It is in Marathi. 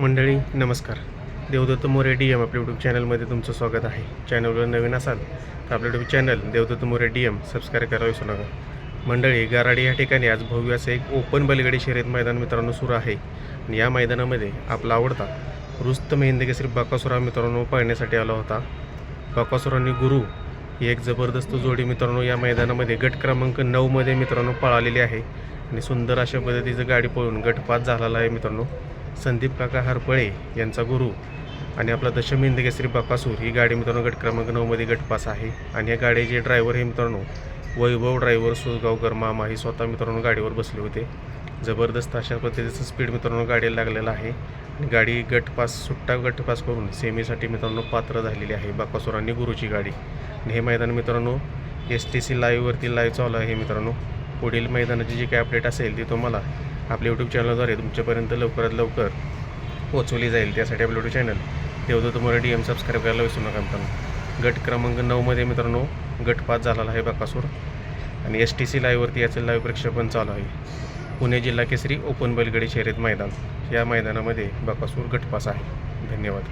मंडळी नमस्कार. देवदत्त मोरे डी एम आपल्या यूट्यूब चॅनलमध्ये तुमचं स्वागत आहे. चॅनलवर नवीन असाल तर आपलं YouTube channel Devdatt More D M subscribe करावे विसरू नका. मंडळी गाराडी या ठिकाणी आज भव्य असं एक ओपन बैलगाडी शर्यत मैदान मित्रांनो सुरू आहे. आणि या मैदानामध्ये आपला आवडता रुस्तम हिंद श्री बाकासुरा मित्रांनो पाहण्यासाठी आला होता. बाकासुर आणि गुरु ही एक जबरदस्त जोडी मित्रांनो या मैदानामध्ये गट क्रमांक नऊमध्ये मित्रांनो पळालेली आहे. आणि सुंदर अशा पद्धतीचं गाडी पळून गटपात झालेला आहे मित्रांनो. संदीप काका हरपळे यांचा गुरु आणि आपला दशम हिंद केसरी ही गाडी मित्रांनो गट क्रमांक नऊमध्ये गट पास आहे. आणि या गाडीचे ड्रायव्हर हे मित्रांनो वैभव ड्रायव्हर सुजगावकर मामा हे स्वतः मित्रांनो गाडीवर बसले होते. जबरदस्त अशा पद्धतीचं स्पीड मित्रांनो गाडीला लागलेलं आहे. आणि गाडी गट पास सुट्टा गट पास करून सेमीसाठी मित्रांनो पात्र झालेली आहे बाकासूर आणि गुरुची गाडी. आणि हे मैदान मित्रांनो एस टी सी लाईव्हवरती लाईव्ह चालू आहे मित्रांनो. पुढील मैदानाची जी काही अपडेट असेल ती तुम्हाला आपल्या यूट्यूब चॅनलद्वारे तुमच्यापर्यंत लवकरात लवकर पोचवली जाईल. त्यासाठी आपलं YouTube channel Devdatt Marathi M subscribe करायला विसरू नका मित्रांनो. गट क्रमांक नऊमध्ये मित्रांनो गट पाच झालेला आहे बकासूर. आणि एस टी सी लाईव्हवरती याचं लाईव्ह प्रक्षेपण चालू आहे. पुणे जिल्हा केसरी ओपन बैलगडी शर्यत मैदान. या मैदानामध्ये बकासूर गटपास आहे. धन्यवाद.